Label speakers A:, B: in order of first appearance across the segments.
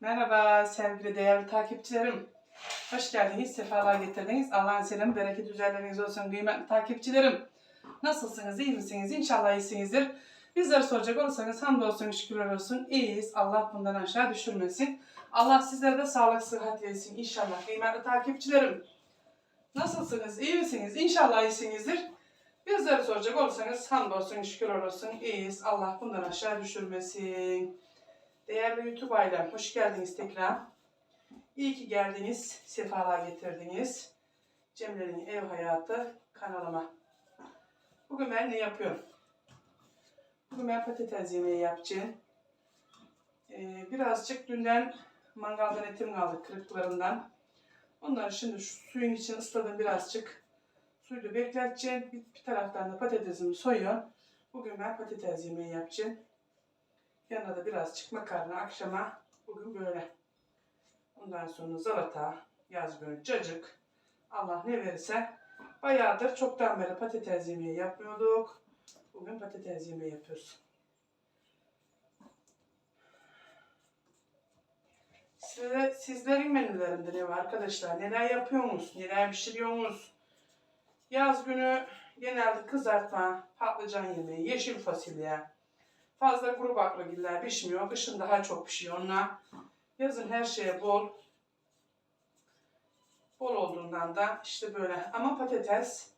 A: Merhaba sevgili değerli takipçilerim. Hoş geldiniz, sefalar getirdiniz. Allah'ın selamı, bereket üzerleriniz olsun kıymetli takipçilerim. Nasılsınız, iyi misiniz? İnşallah iyisinizdir. Bizleri soracak olursanız hamdolsun, şükürler olsun. İyiyiz. Allah bundan aşağı düşürmesin. Allah sizlere de sağlık, sıhhat versin inşallah kıymetli takipçilerim. Nasılsınız, iyi misiniz? İnşallah iyisinizdir. Bizleri soracak olursanız hamdolsun, şükürler olsun. İyiyiz. Allah bundan aşağı düşürmesin. Değerli YouTube ailem, hoş geldiniz tekrar. İyi ki geldiniz, sefalar getirdiniz. Cemre'nin ev hayatı kanalıma. Bugün ben ne yapıyorum? Bugün ben patates yemeği yapacağım. Ee, birazcık dünden mangaldan etim kaldı kırıklarından. Onları şimdi şu suyun için ısladım birazcık. Suyu bekleteceğim. Bir, bir taraftan da patatesimi soyuyorum. Bugün ben patates yemeği yapacağım. Yanına da birazcık makarna akşama bugün böyle. Ondan sonra salata, yaz günü cacık. Allah ne verirse. Bayağıdır çoktan beri patates yemeği yapmıyorduk. Bugün patates yemeği yapıyoruz. Size, sizlerin menülerinde ne var arkadaşlar? Neler yapıyorsunuz? Neler pişiriyorsunuz? Yaz günü genelde kızartma, patlıcan yemeği, yeşil fasulye, Fazla kuru baklagiller pişmiyor. Kışın daha çok pişiyor onlar. Yazın her şeye bol. Bol olduğundan da işte böyle. Ama patates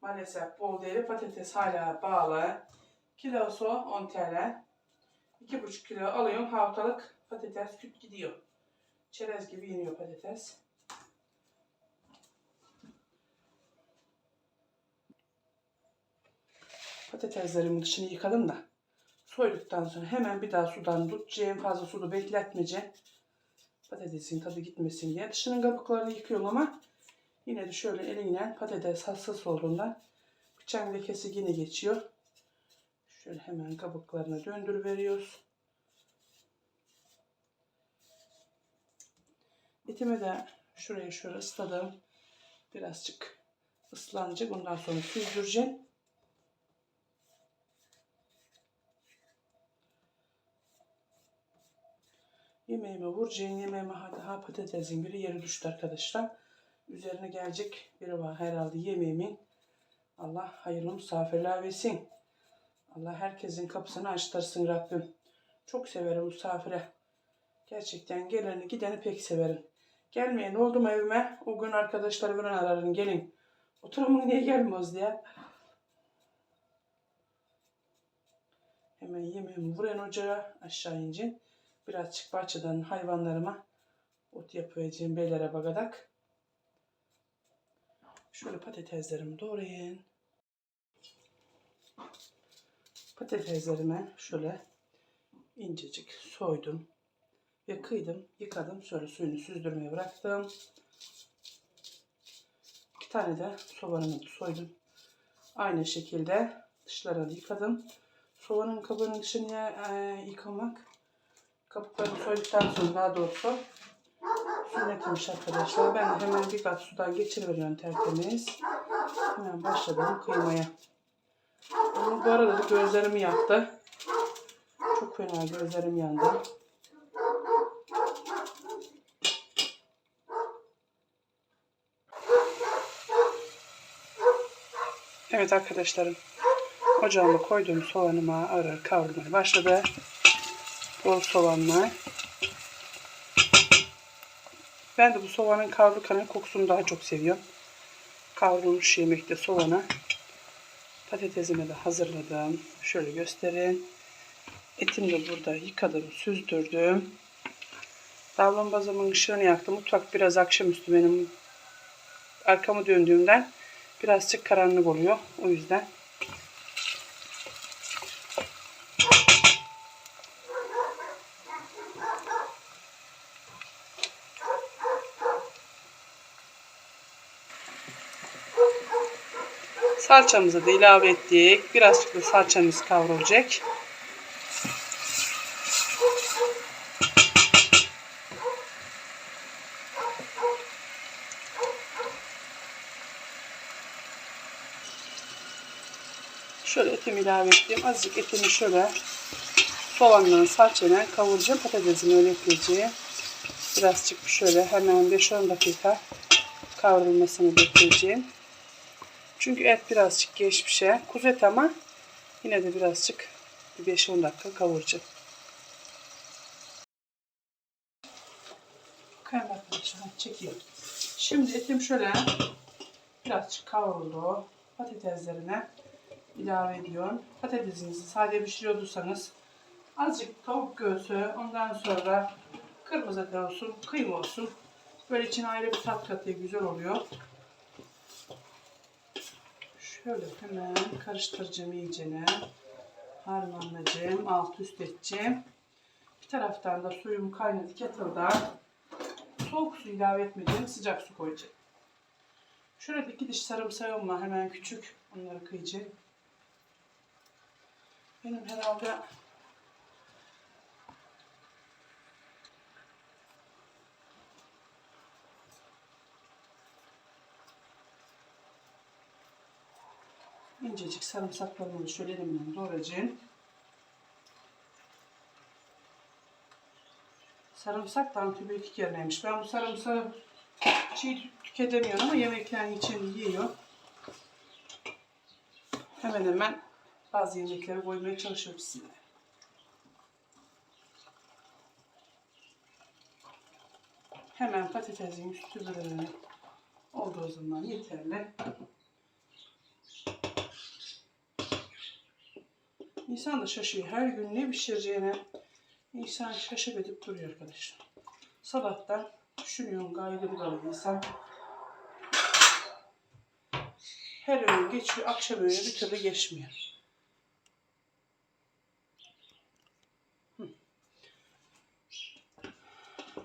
A: maalesef bol değil. Patates hala bağlı. Kilosu 10 TL. 2,5 kilo alıyorum. Haftalık patates küt gidiyor. Çerez gibi iniyor patates. Patateslerimin dışını yıkadım da. Soyduktan sonra hemen bir daha sudan tutacağım. Fazla suda bekletmeyeceğim. Patatesin tadı gitmesin diye. Dışının kabuklarını yıkıyorum ama yine de şöyle elinle patates hassas olduğundan bıçağın lekesi yine geçiyor. Şöyle hemen kabuklarını döndür veriyoruz. Etimi de şuraya şöyle ısladım. Birazcık ıslanacak. Ondan sonra süzdüreceğim. Yemeğime vuracağım. Yemeğime daha patatesin biri yeri düştü arkadaşlar. Üzerine gelecek biri var herhalde yemeğimin. Allah hayırlı misafirler versin. Allah herkesin kapısını açtırsın Rabbim. Çok severim misafire. Gerçekten geleni gideni pek severim. Gelmeyen oldu mu evime? O gün arkadaşlarımı ararım gelin. Oturumun niye gelmiyoruz diye. Hemen yemeğimi vuran ocağa aşağı ineceğim. Birazcık bahçeden hayvanlarıma ot yapacağım beylere bagadak. Şöyle patateslerimi doğrayın. Patateslerimi şöyle incecik soydum ve kıydım, yıkadım. Şöyle suyunu süzdürmeye bıraktım. İki tane de soğanımı soydum. Aynı şekilde dışlarını yıkadım. Soğanın kabuğunun dışını e, yıkamak Kabuklarını soyduktan sonra daha doğrusu sünnetmiş arkadaşlar. Ben hemen bir kat sudan geçiriveriyorum tertemiz. Hemen başladım kıymaya. Ama bu arada da gözlerimi yaktı. Çok fena gözlerim yandı. Evet arkadaşlarım. Ocağıma koyduğum soğanıma ağır kavrulmaya başladı bol soğanlar. Ben de bu soğanın kavrulurken kokusunu daha çok seviyorum. Kavrulmuş yemekte soğanı. Patatesimi de hazırladım. Şöyle göstereyim. Etimi de burada yıkadım, süzdürdüm. Davlumbazımın ışığını yaktım. Mutfak biraz akşamüstü benim arkamı döndüğümden birazcık karanlık oluyor. O yüzden Salçamızı da ilave ettik. Birazcık da salçamız kavrulacak. Şöyle etimi ilave ettim. Azıcık etimi şöyle soğanla salçayla kavuracağım. Patatesini öyle ekleyeceğim. Birazcık şöyle hemen 5-10 dakika kavrulmasını bekleyeceğim. Çünkü et birazcık geç bir şey. Kuzu et ama yine de birazcık bir 5-10 dakika kavuracağım. Kaymak arkadaşlar çekiyorum. Şimdi etim şöyle birazcık kavruldu. Patateslerine ilave ediyorum. Patatesinizi sade pişiriyorduysanız azıcık tavuk göğsü ondan sonra kırmızı et olsun, kıyma olsun. Böyle içine ayrı bir tat katıyor. Güzel oluyor. Şöyle hemen karıştıracağım iyicene. Harmanlayacağım. Alt üst edeceğim. Bir taraftan da suyum kaynadı kettle'da. Soğuk su ilave etmeyeceğim. Sıcak su koyacağım. Şöyle iki diş sarımsağım. Hemen küçük. Onları kıyacağım. Benim herhalde incecik sarımsaklarımı şöyle elimle doğrayacağım. Sarımsak da antibiyotik yerindeymiş. Ben bu sarımsağı çiğ tüketemiyorum ama yemeklerin için yiyor. Hemen hemen bazı yemekleri koymaya çalışıyorum sizinle. Hemen patatesin üstü böyle olduğu zaman yeterli. İnsan da şaşıyor. Her gün ne pişireceğine insan şaşıp edip duruyor arkadaşlar. Sabahtan düşünüyorum gayrı dalı insan. Her öğün geçiyor, akşam öğünü bir türlü geçmiyor.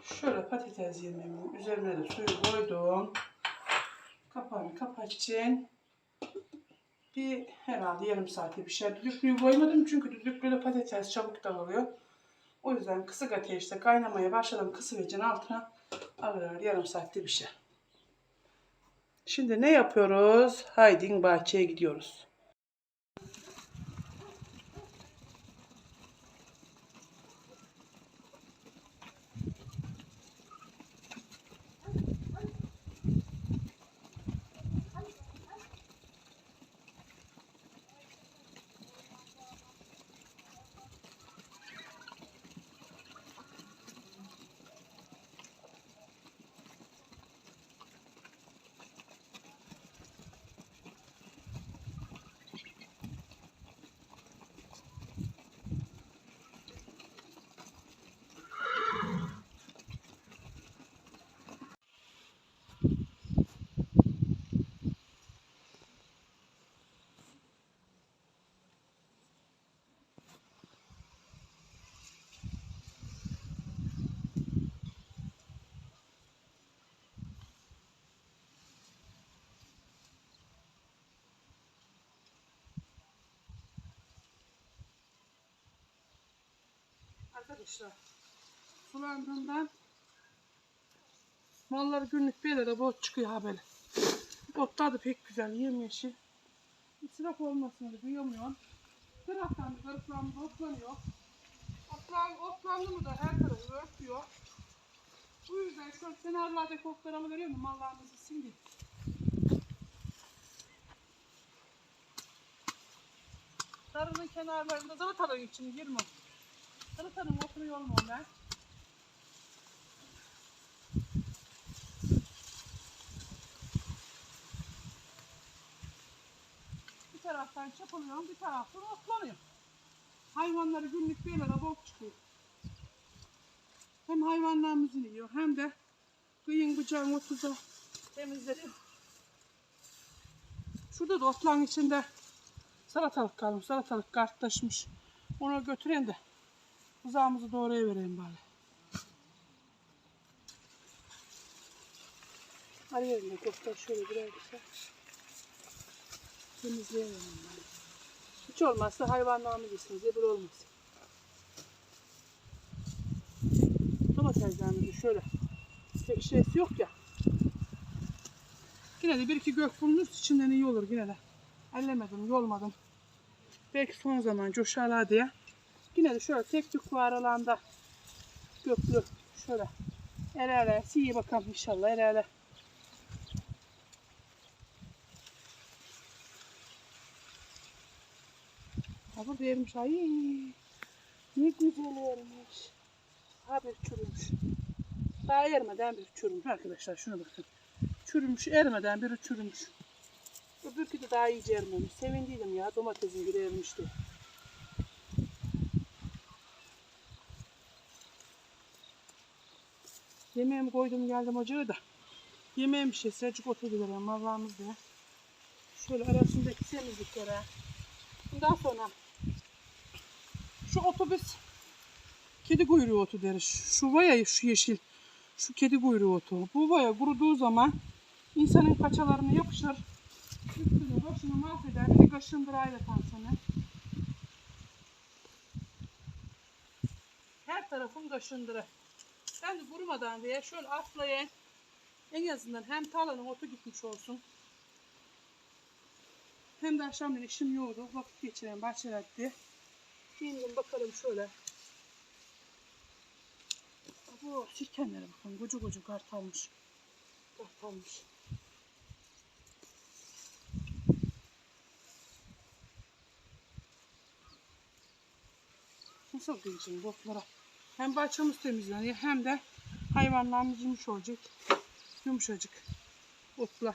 A: Şöyle patates yemeğimin üzerine de suyu koydum. Kapağını kapatacağım. Bir herhalde yarım saate bir şey. Düdüklüyü koymadım çünkü düdüklüde patates çabuk dağılıyor. O yüzden kısık ateşte kaynamaya başladım. Kısık altına ağır ağır yarım saatte bir şey. Şimdi ne yapıyoruz? Haydi bahçeye gidiyoruz. Arkadaşlar sulandığından mallar günlük bir de bot çıkıyor ha böyle. Botlar da pek güzel yemyeşil. İsraf olmasın diye duyamıyorum. Taraftan da ırklandı, otlanıyor. Otlan, otlandı mı da her tarafı örtüyor. Bu yüzden şu kenarlardaki otlarımı görüyor musun? Mallarımızı sildi. Darının kenarlarında zalataların içine girme. Salatanın oturuyor mu? Bir taraftan çapılıyorum, bir taraftan otlanıyor. Hayvanları günlük bir yere bok çıkıyor. Hem hayvanlarımızı yiyor hem de kıyın bıçağın otuza temizleniyor. Şurada da otlan içinde salatalık kalmış, salatalık kartlaşmış. Onu götüreyim de Buzağımızı doğraya vereyim bari. Arıyorum da kofta şöyle birer güzel. Temizleyelim onları. Hiç olmazsa hayvanlarımız yesin, zebir olmasın. Domateslerimizi şöyle pek şeysi yok ya. Yine de bir iki gök bulunur içinden iyi olur yine de. Ellemedim, yolmadım. Belki son zaman coşarlar diye. Yine de şöyle tek tük var alanda göklü şöyle El ele. İyi bakalım inşallah. El ele. Hava vermiş. Ay ne güzel ermiş. Ha bir çürümüş. Daha ermeden bir çürümüş arkadaşlar. Şuna bakın. Çürümüş ermeden biri çürümüş. Öbürkü de daha iyice ermemiş. Sevindiydim ya domatesin biri ermişti. Yemeğimi koydum geldim ocağa da. Yemeğim şey sıcak oturdular Allah'ımız diye. Şöyle arasındaki temizliklere. Bundan sonra şu otobüs kedi kuyruğu otu deriz. Şu vaya şu yeşil. Şu kedi kuyruğu otu. Bu vaya kuruduğu zaman insanın paçalarına yapışır. Üstünü başını mahveder. Bir de kaşındır ayratan sana. Her tarafın kaşındırı. Ben de kurumadan diye şöyle atlayayım. En azından hem tarlanın otu gitmiş olsun. Hem de akşamleyin işim yoğdu. Vakit geçireyim bahçelerde. Giyindim bakalım şöyle. Bu sirkenlere bakın. Koca koca kart almış. Kart almış. Nasıl diyeceğim botlara? Hem bahçemiz temizleniyor hem de hayvanlarımız yumuş olacak. Yumuşacık. Otla.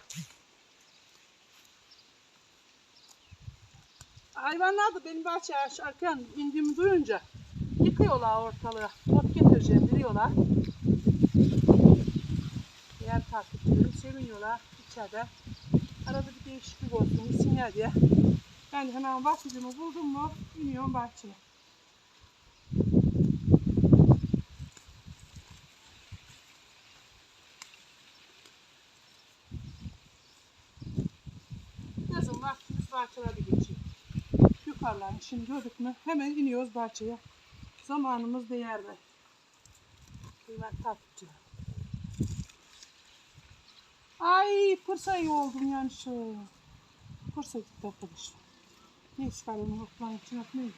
A: Hayvanlar da benim bahçeye aşarken indiğimi duyunca yıkıyorlar ortalığı. Ot getireceğim biliyorlar. Diğer takipçilerim seviniyorlar içeride. Arada bir değişiklik olsun, gitsinler diye. Ben de hemen bahçecimi buldum mu iniyorum bahçeye. Yazın vaktimiz bahçelerde geçiyor. Yukarıdan şimdi gördük mü hemen iniyoruz bahçeye. Zamanımız değerli. Kıymet takipçiler. Ay pırsa iyi oldum yani şu. Pırsa gitti arkadaşlar. Neyse kalemi otların için atmayayım.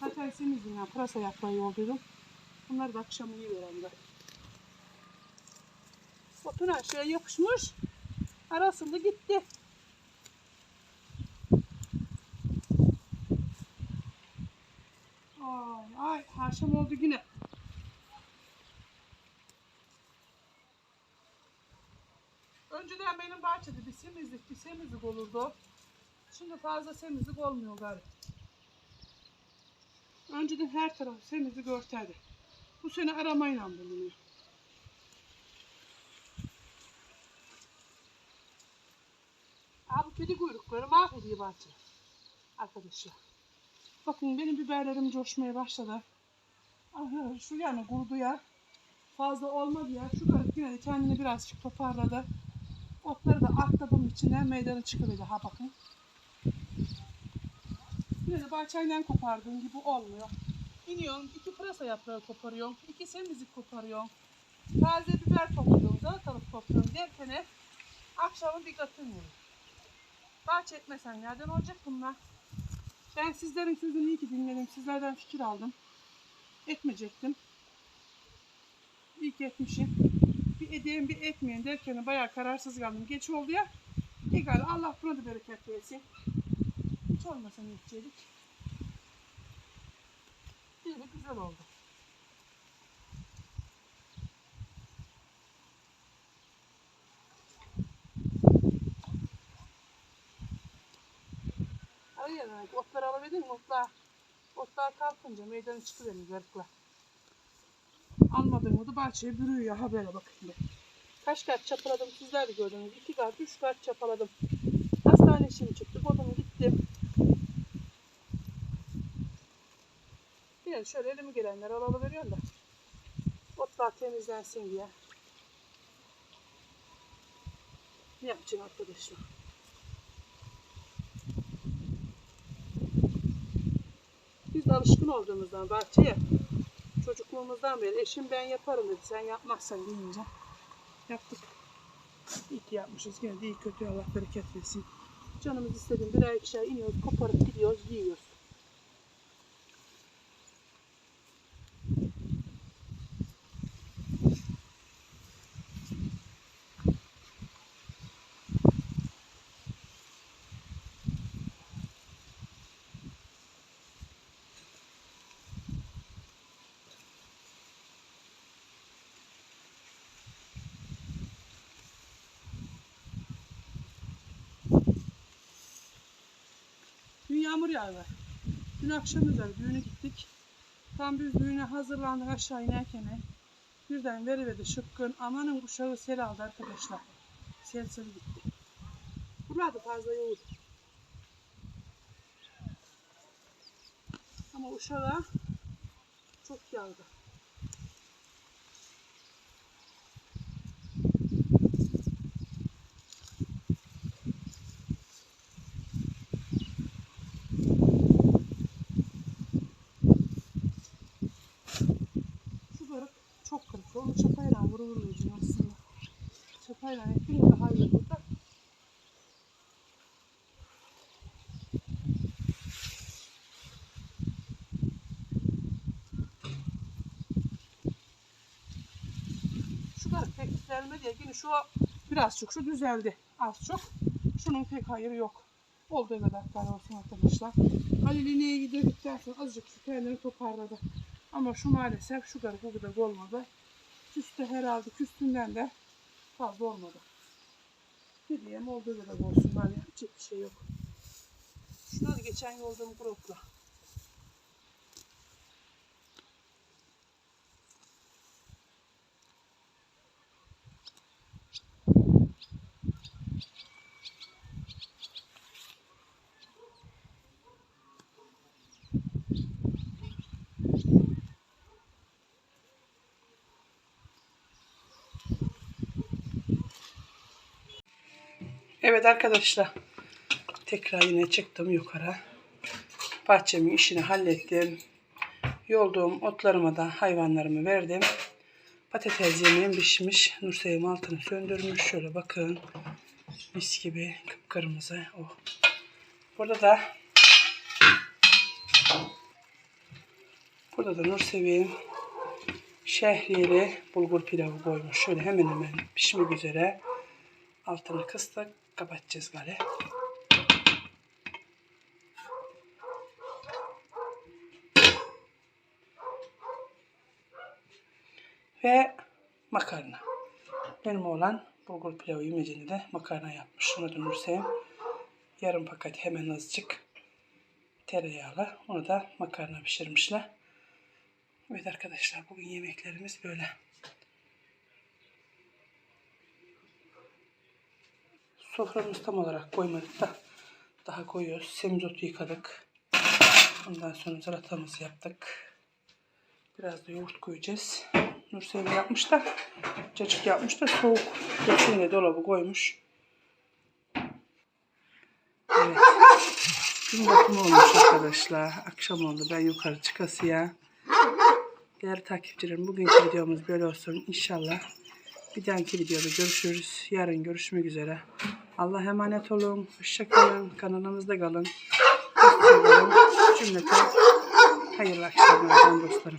A: Hatta semizim ya pırasa yapmayı olduydum. Bunları da akşam iyi veren. Otun aşağıya yapışmış. Arasında gitti. Ay ay akşam oldu yine. Önceden benim bahçede bir semizlik bir semizlik olurdu. Şimdi fazla semizlik olmuyor galiba. Önceden her taraf semizlik örterdi. Bu sene aramayla bulunuyor. Abi kedi kuyrukları mahvediyor bahçe. Arkadaşlar. Bakın benim biberlerim coşmaya başladı. Aha, şu yani kurudu ya. Fazla olmadı ya. Şu garip yine de kendini birazcık toparladı. Otları da atladım içinden meydana çıkıverdi. Ha bakın. Yine de bahçeden kopardığım gibi olmuyor. İniyorum, iki pırasa yaprağı koparıyorum, iki semizlik koparıyorum. Taze biber topluyorum, salatalık topluyorum derken akşamın bir katın oluyor. Bahçe etmesen nereden olacak bunlar? Ben sizlerin sözünü iyi ki dinledim. Sizlerden fikir aldım. Etmeyecektim. İyi ki etmişim. Bir edeyim bir etmeyin derken bayağı kararsız kaldım. Geç oldu ya. Egal Allah buna da bereket versin. Hiç olmasa ne edecektik? İyi güzel oldu. Hayır, yani otlar alabildin mi? Otlar, otlar kalkınca meydana çıkıverir garıklar. Almadığımı da bahçeye bürüyor. Ha böyle bakın be. Kaç kat çapaladım sizler de gördünüz. İki kat, üç kat çapaladım. Hastane işim çıktı. Kodum gittim. Bir şöyle elimi gelenler alıveriyorum da. Otlar temizlensin diye. Ne yapacağım arkadaşlar? Biz alışkın olduğumuzdan bahçeye çocukluğumuzdan beri eşim ben yaparım dedi. Sen yapmazsan deyince yaptık. İyi ki yapmışız. Gene de iyi kötü Allah bereket versin. Canımız istediğim birer ikişer iniyoruz, koparıp gidiyoruz, yiyoruz. Yağmur yağdı. Dün akşam üzeri düğüne gittik. Tam biz düğüne hazırlandık aşağı inerken birden veriverdi şıkkın. Amanın uşağı sel aldı arkadaşlar. Sel sel gitti. Burada fazla yoğurdu. Ama uşağa çok yağdı. Şu barık çok kırık. Onu çapayla vuruluydu aslında. Çapayla ettim daha iyi burada. Pek düzelmedi ya. Yine şu birazcık şu düzeldi. Az çok. Şunun pek hayırı yok. Olduğu kadar olsun arkadaşlar. Halil ineğe gidirdikten sonra azıcık şu kendini toparladı. Ama şu maalesef şu kadar bu kadar olmadı. Küstü herhalde küstünden de fazla olmadı. Ne diyeyim olduğu kadar olsun. Hani yapacak bir şey yok. Şunları geçen yoldum grupla. Evet arkadaşlar. Tekrar yine çıktım yukarı. Bahçemin işini hallettim. Yolduğum otlarıma da hayvanlarımı verdim. Patates yemeğim pişmiş. Nursevim altını söndürmüş. Şöyle bakın. Mis gibi kıpkırmızı. Oh. Burada da Burada da Nursevim şehriyeli bulgur pilavı koymuş. Şöyle hemen hemen pişmek üzere. Altını kıstık. Kapatacağız gale. Ve makarna. Benim oğlan bulgur pilavı yemeyeceğini de makarna yapmış. Şunu da. Yarım paket hemen azıcık tereyağlı. Onu da makarna pişirmişler. Evet arkadaşlar bugün yemeklerimiz böyle. Soframız tam olarak koymadık da daha koyuyoruz. Semizotu yıkadık. Ondan sonra salatamızı yaptık. Biraz da yoğurt koyacağız. Nursevim yapmış da cacık yapmış da soğuk. Geçsin dolabı koymuş. Evet. Gün bakımı olmuş arkadaşlar. Akşam oldu. Ben yukarı çıkasıya. Değerli takipçilerim bugünkü videomuz böyle olsun. İnşallah bir dahaki videoda görüşürüz. Yarın görüşmek üzere. Allah emanet olun. Hoşçakalın. Kanalımızda kalın. Hoşçakalın. Cümleten hayırlı akşamlar dostlarım.